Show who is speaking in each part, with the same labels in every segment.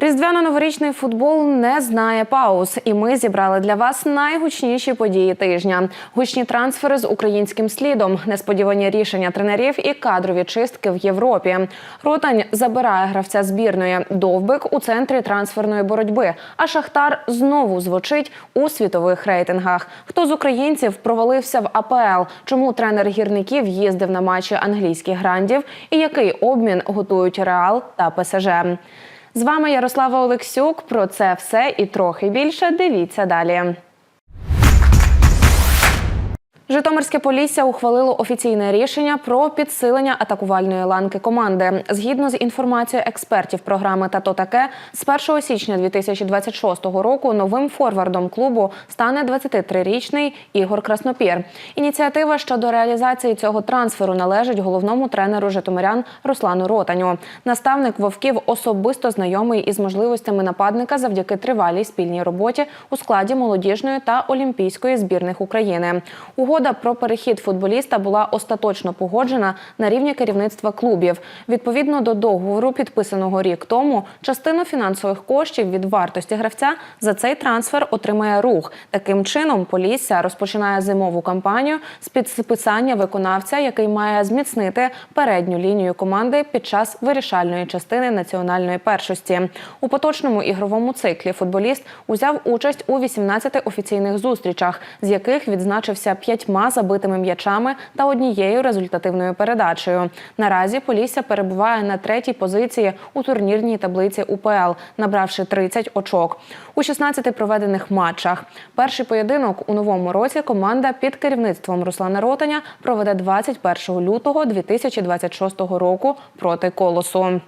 Speaker 1: Різдвяно-новорічний футбол не знає пауз, і ми зібрали для вас найгучніші події тижня: гучні трансфери з українським слідом, несподівані рішення тренерів і кадрові чистки в Європі. Ротань забирає гравця збірної. Довбик у центрі трансферної боротьби. А Шахтар знову звучить у світових рейтингах. Хто з українців провалився в АПЛ? Чому тренер гірників їздив на матчі англійських грандів? І який обмін готують Реал та ПСЖ? З вами Ярослава Олексюк. Про це все і трохи більше. Дивіться далі. Житомирське Полісся ухвалило офіційне рішення про підсилення атакувальної ланки команди. Згідно з інформацією експертів програми «Тато таке, з 1 січня 2026 року новим форвардом клубу стане 23-річний Ігор Краснопір. Ініціатива щодо реалізації цього трансферу належить головному тренеру Житомирян Руслану Ротаню. Наставник вовків особисто знайомий із можливостями нападника завдяки тривалій спільній роботі у складі молодіжної та олімпійської збірних України. Угода про перехід футболіста була остаточно погоджена на рівні керівництва клубів. Відповідно до договору, підписаного рік тому, частину фінансових коштів від вартості гравця за цей трансфер отримає рух. Таким чином, Полісся розпочинає зимову кампанію з підписання виконавця, який має зміцнити передню лінію команди під час вирішальної частини національної першості. У поточному ігровому циклі футболіст узяв участь у 18 офіційних зустрічах, з яких відзначився п'ятьма забитими м'ячами та однією результативною передачею. Наразі Полісся перебуває на третій позиції у турнірній таблиці УПЛ, набравши 30 очок у 16 проведених матчах. Перший поєдинок у новому році команда під керівництвом Руслана Ротаня проведе 21 лютого 2026 року проти колосу.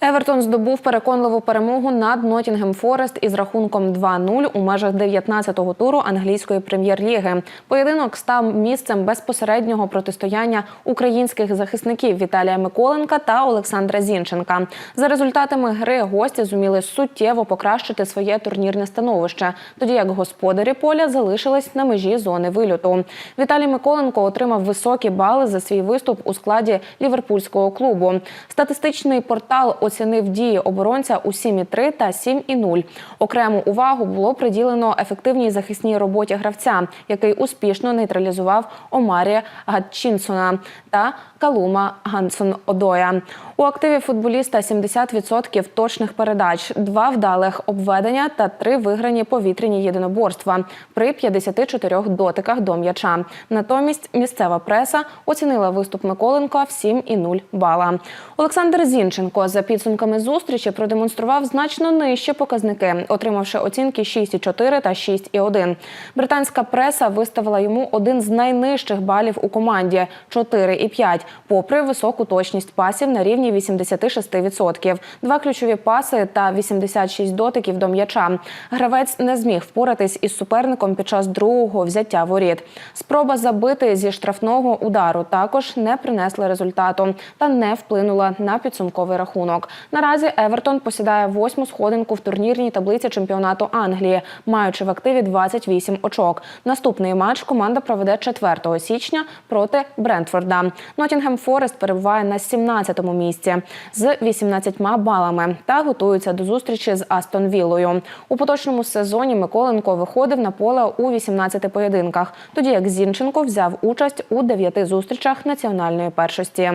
Speaker 1: Евертон здобув переконливу перемогу над Нотінгем Форест із рахунком 2-0 у межах 19-го туру англійської прем'єр-ліги. Поєдинок став місцем безпосереднього протистояння українських захисників Віталія Миколенка та Олександра Зінченка. За результатами гри гості зуміли суттєво покращити своє турнірне становище, тоді як господарі поля залишились на межі зони вильоту. Віталій Миколенко отримав високі бали за свій виступ у складі ліверпульського клубу. Статистичний портал оцінив дії оборонця у 7,3 та 7,0. Окрему увагу було приділено ефективній захисній роботі гравця, який успішно нейтралізував Омарі Гатчинсона та Калума Гансон Одоя. У активі футболіста 70% точних передач, два вдалих обведення та три виграні повітряні єдиноборства при 54 дотиках до м'яча. Натомість місцева преса оцінила виступ Миколенка в 7,0 бала. Олександр Зінченко за підсумками зустрічі продемонстрував значно нижчі показники, отримавши оцінки 6,4 та 6,1. Британська преса виставила йому один з найнижчих балів у команді 4,5, попри високу точність пасів на рівні 86%. Два ключові паси та 86 дотиків до м'яча. Гравець не зміг впоратись із суперником під час другого взяття воріт. Спроба забити зі штрафного удару також не принесла результату та не вплинула на підсумковий рахунок. Наразі Евертон посідає восьму сходинку в турнірній таблиці чемпіонату Англії, маючи в активі 28 очок. Наступний матч команда проведе 4 січня проти Брентфорда. Нотінгем Форест перебуває на 17-му місці з 18 балами та готується до зустрічі з Астон Віллою. У поточному сезоні Миколенко виходив на поле у 18 поєдинках, тоді як Зінченко взяв участь у 9 зустрічах національної першості.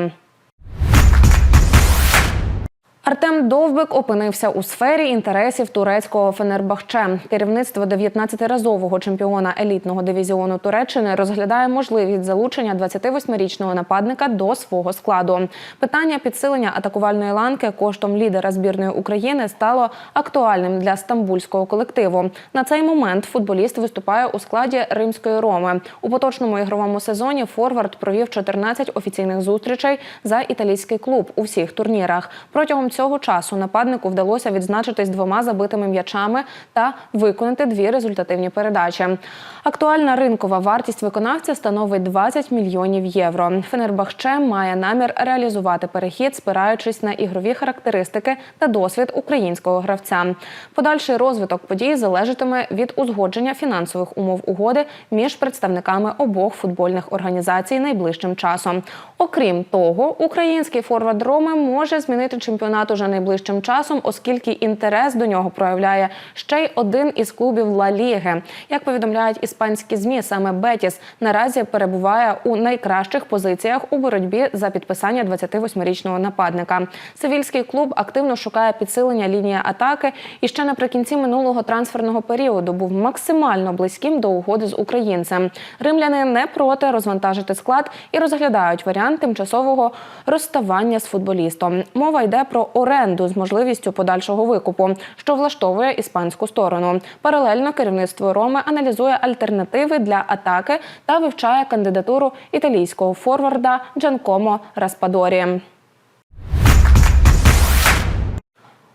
Speaker 1: Артем Довбик опинився у сфері інтересів турецького Фенербахче. Керівництво 19-разового чемпіона елітного дивізіону Туреччини розглядає можливість залучення 28-річного нападника до свого складу. Питання підсилення атакувальної ланки коштом лідера збірної України стало актуальним для стамбульського колективу. На цей момент футболіст виступає у складі римської роми. У поточному ігровому сезоні Форвард провів 14 офіційних зустрічей за італійський клуб у всіх турнірах. Протягом цього цього часу нападнику вдалося відзначитись двома забитими м'ячами та виконати дві результативні передачі. Актуальна ринкова вартість виконавця становить 20 мільйонів євро. Фенербахче має намір реалізувати перехід, спираючись на ігрові характеристики та досвід українського гравця. Подальший розвиток подій залежатиме від узгодження фінансових умов угоди між представниками обох футбольних організацій найближчим часом. Окрім того, український форвард Роми може змінити чемпіонат уже найближчим часом, оскільки інтерес до нього проявляє ще й один із клубів Ла Ліги. Як повідомляють іспанські змі, саме Бетіс наразі перебуває у найкращих позиціях у боротьбі за підписання 28-річного нападника. Севільський клуб активно шукає підсилення лінії атаки і ще наприкінці минулого трансферного періоду був максимально близьким до угоди з українцем. Римляни не проти розвантажити склад і розглядають варіант тимчасового розставання з футболістом. Мова йде про оренду з можливістю подальшого викупу, що влаштовує іспанську сторону. Паралельно керівництво Роми аналізує альтернативи для атаки та вивчає кандидатуру італійського форварда Джанкомо Распадорі.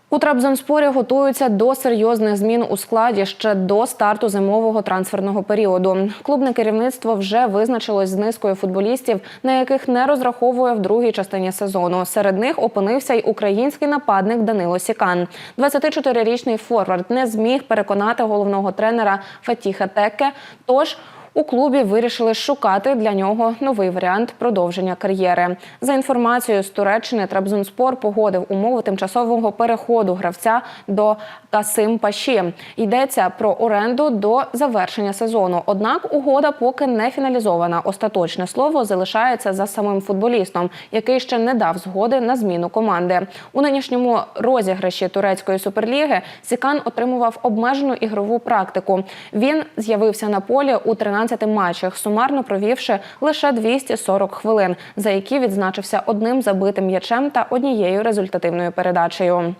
Speaker 1: У Трабзонспорі готуються до серйозних змін у складі ще до старту зимового трансферного періоду. Клубне керівництво вже визначилось з низкою футболістів, на яких не розраховує в другій частині сезону. Серед них опинився й український нападник Данило Сікан. 24-річний форвард не зміг переконати головного тренера Фатіха Теке. Тож у клубі вирішили шукати для нього новий варіант продовження кар'єри. За інформацією з Туреччини, Трабзонспор погодив умови тимчасового переходу гравця до Касим Паші. Йдеться про оренду до завершення сезону. Однак угода поки не фіналізована. Остаточне слово залишається за самим футболістом, який ще не дав згоди на зміну команди. У нинішньому розіграші турецької суперліги Сікан отримував обмежену ігрову практику. Він з'явився на полі у 13 матчах, сумарно провівши лише 240 хвилин, за які відзначився одним забитим м'ячем та однією результативною передачею.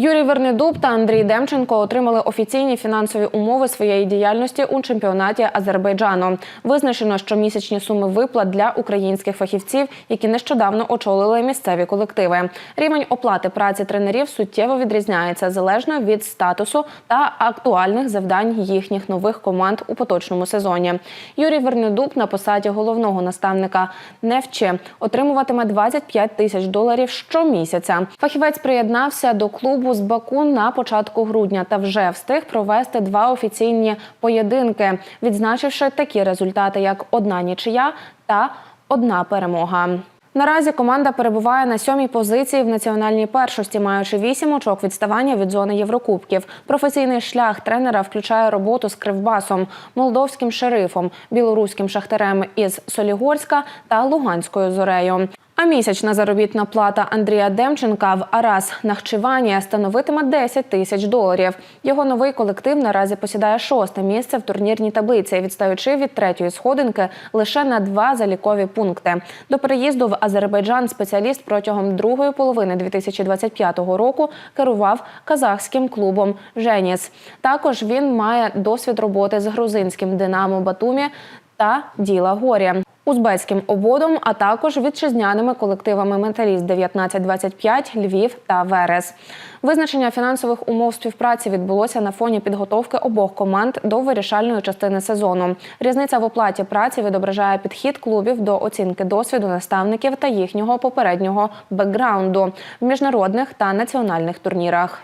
Speaker 1: Юрій Вернедуб та Андрій Демченко отримали офіційні фінансові умови своєї діяльності у чемпіонаті Азербайджану. Визначено, що місячні суми виплат для українських фахівців, які нещодавно очолили місцеві колективи. Рівень оплати праці тренерів суттєво відрізняється залежно від статусу та актуальних завдань їхніх нових команд у поточному сезоні. Юрій Вернедуб на посаді головного наставника Невче отримуватиме 25 тисяч доларів щомісяця. Фахівець приєднався до клубу з Баку на початку грудня та вже встиг провести два офіційні поєдинки, відзначивши такі результати, як одна нічия та одна перемога. Наразі команда перебуває на сьомій позиції в національній першості, маючи вісім очок відставання від зони Єврокубків. Професійний шлях тренера включає роботу з Кривбасом, молдовським шерифом, білоруським шахтарем із Солігорська та Луганською зорею. А місячна заробітна плата Андрія Демченка в Арас Нахчиванія становитиме 10 тисяч доларів. Його новий колектив наразі посідає шосте місце в турнірній таблиці, відстаючи від третьої сходинки лише на два залікові пункти. До переїзду в Азербайджан спеціаліст протягом другої половини 2025 року керував казахським клубом Женіс. Також він має досвід роботи з грузинським Динамо Батумі та Діла Горі. Узбецьким ободом, а також вітчизняними колективами Металіст 1925 Львів та Верес. Визначення фінансових умов співпраці відбулося на фоні підготовки обох команд до вирішальної частини сезону. Різниця в оплаті праці відображає підхід клубів до оцінки досвіду наставників та їхнього попереднього бекграунду в міжнародних та національних турнірах.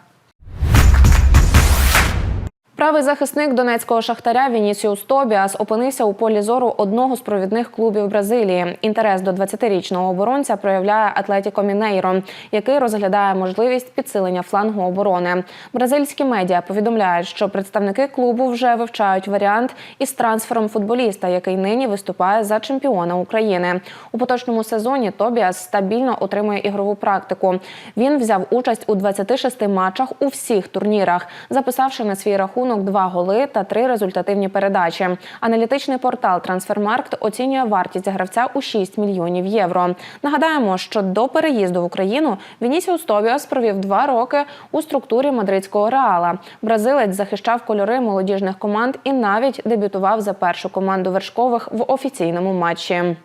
Speaker 1: Правий захисник донецького шахтаря Вінісіус Тобіас опинився у полі зору одного з провідних клубів Бразилії. Інтерес до 20-річного оборонця проявляє Атлетіко Мінейро, який розглядає можливість підсилення флангу оборони. Бразильські медіа повідомляють, що представники клубу вже вивчають варіант із трансфером футболіста, який нині виступає за чемпіона України. У поточному сезоні Тобіас стабільно отримує ігрову практику. Він взяв участь у 26 матчах у всіх турнірах, записавши на свій рахунок рахунок два голи та три результативні передачі. Аналітичний портал Трансфермаркт оцінює вартість гравця у 6 мільйонів євро. Нагадаємо, що до переїзду в Україну Вінісіус Тобіас провів два роки у структурі мадридського реала. Бразилець захищав кольори молодіжних команд і навіть дебютував за першу команду вершкових в офіційному матчі.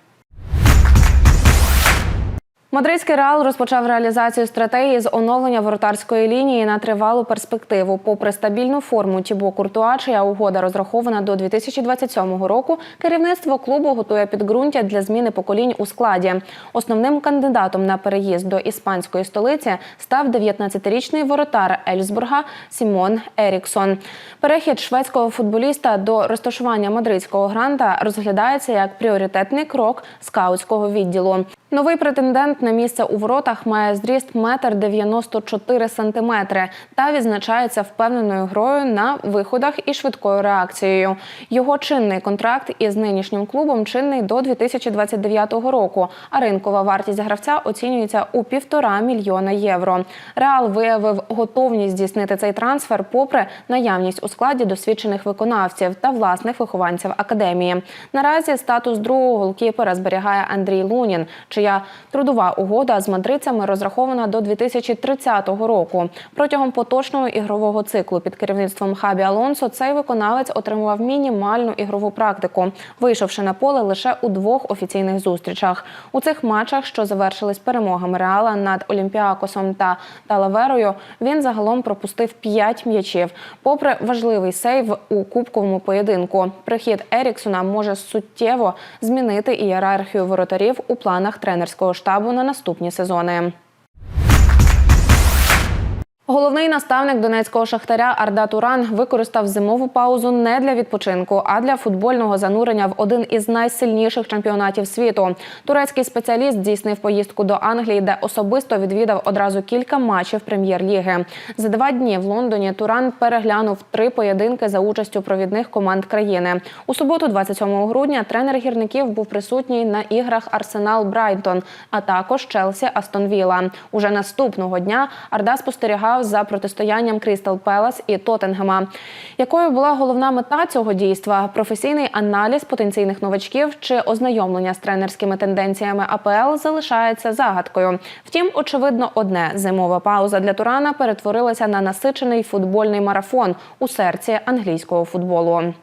Speaker 1: Мадридський реал розпочав реалізацію стратегії з оновлення воротарської лінії на тривалу перспективу. Попри стабільну форму Тібо Куртуа, чия угода розрахована до 2027 року. Керівництво клубу готує підґрунтя для зміни поколінь у складі. Основним кандидатом на переїзд до іспанської столиці став 19-річний воротар Ельсбурга Сімон Еріксон. Перехід шведського футболіста до розташування мадридського гранта розглядається як пріоритетний крок скаутського відділу. Новий претендент на місце у воротах має зріст 1,94 сантиметри та відзначається впевненою грою на виходах і швидкою реакцією. Його чинний контракт із нинішнім клубом чинний до 2029 року. А ринкова вартість гравця оцінюється у півтора мільйона євро. Реал виявив готовність здійснити цей трансфер, попри наявність у складі досвідчених виконавців та власних вихованців академії. Наразі статус другого голкіпера зберігає Андрій Лунін чия трудова угода з мадридцями розрахована до 2030 року. Протягом поточного ігрового циклу під керівництвом Хабі Алонсо цей виконавець отримував мінімальну ігрову практику, вийшовши на поле лише у двох офіційних зустрічах. У цих матчах, що завершились перемогами Реала над Олімпіакосом та Талаверою, він загалом пропустив п'ять м'ячів. Попри важливий сейв у кубковому поєдинку, прихід Еріксона може суттєво змінити ієрархію воротарів у планах тренерського штабу на наступні сезони. Головний наставник донецького шахтаря Арда Туран використав зимову паузу не для відпочинку, а для футбольного занурення в один із найсильніших чемпіонатів світу. Турецький спеціаліст здійснив поїздку до Англії, де особисто відвідав одразу кілька матчів прем'єр-ліги. За два дні в Лондоні Туран переглянув три поєдинки за участю провідних команд країни. У суботу, 27 грудня, тренер гірників був присутній на іграх Арсенал Брайтон, а також Челсі Астон Вілла. Уже наступного дня Арда спостерігав за протистоянням Крістал Пелас і Тоттенгема. Якою була головна мета цього дійства? Професійний аналіз потенційних новачків чи ознайомлення з тренерськими тенденціями АПЛ залишається загадкою. Втім, очевидно, одне зимова пауза для Турана перетворилася на насичений футбольний марафон у серці англійського футболу.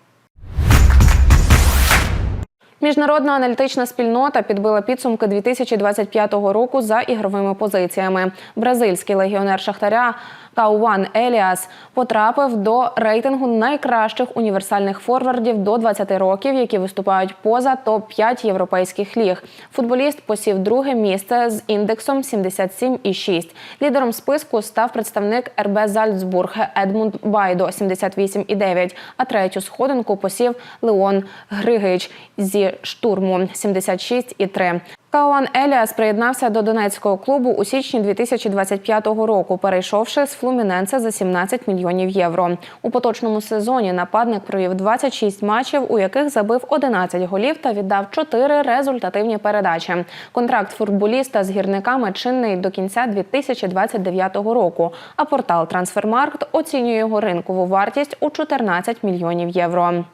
Speaker 1: Міжнародна аналітична спільнота підбила підсумки 2025 року за ігровими позиціями. Бразильський легіонер Шахтаря Кауан Еліас потрапив до рейтингу найкращих універсальних форвардів до 20 років, які виступають поза топ 5 європейських ліг. Футболіст посів друге місце з індексом 77,6. Лідером списку став представник РБ Зальцбург Едмунд Байдо 78,9. А третю сходинку посів Леон Григич зі штурму 76,3. Кауан Еліас приєднався до донецького клубу у січні 2025 року, перейшовши з Флуміненце за 17 мільйонів євро. У поточному сезоні нападник провів 26 матчів, у яких забив 11 голів та віддав 4 результативні передачі. Контракт футболіста з гірниками чинний до кінця 2029 року. А портал Трансфермаркт оцінює його ринкову вартість у 14 мільйонів євро.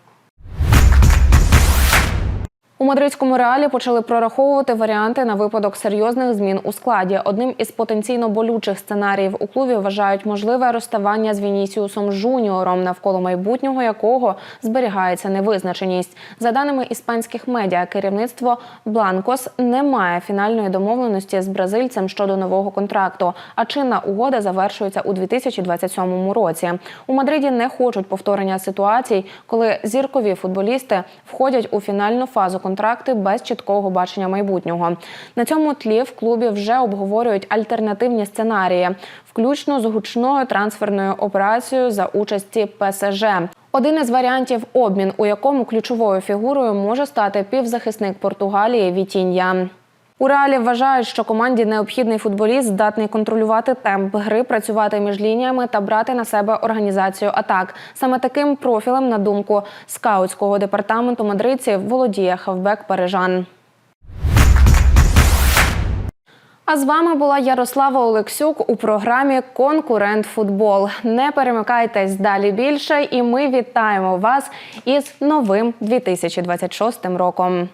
Speaker 1: У мадридському реалі почали прораховувати варіанти на випадок серйозних змін у складі. Одним із потенційно болючих сценаріїв у клубі вважають можливе розставання з Вінісіусом Жуніором, навколо майбутнього якого зберігається невизначеність. За даними іспанських медіа, керівництво Бланкос не має фінальної домовленості з бразильцем щодо нового контракту. А чинна угода завершується у 2027 році. У Мадриді не хочуть повторення ситуацій, коли зіркові футболісти входять у фінальну фазу контракту контракти без чіткого бачення майбутнього. На цьому тлі в клубі вже обговорюють альтернативні сценарії, включно з гучною трансферною операцією за участі ПСЖ. Один із варіантів обмін, у якому ключовою фігурою може стати півзахисник Португалії Вітінья. У реалі вважають, що команді необхідний футболіст здатний контролювати темп гри, працювати між лініями та брати на себе організацію атак. Саме таким профілем, на думку скаутського департаменту мадридців, володіє хавбек Парижан. А з вами була Ярослава Олексюк у програмі Конкурент Футбол. Не перемикайтесь далі більше, і ми вітаємо вас із новим 2026 роком.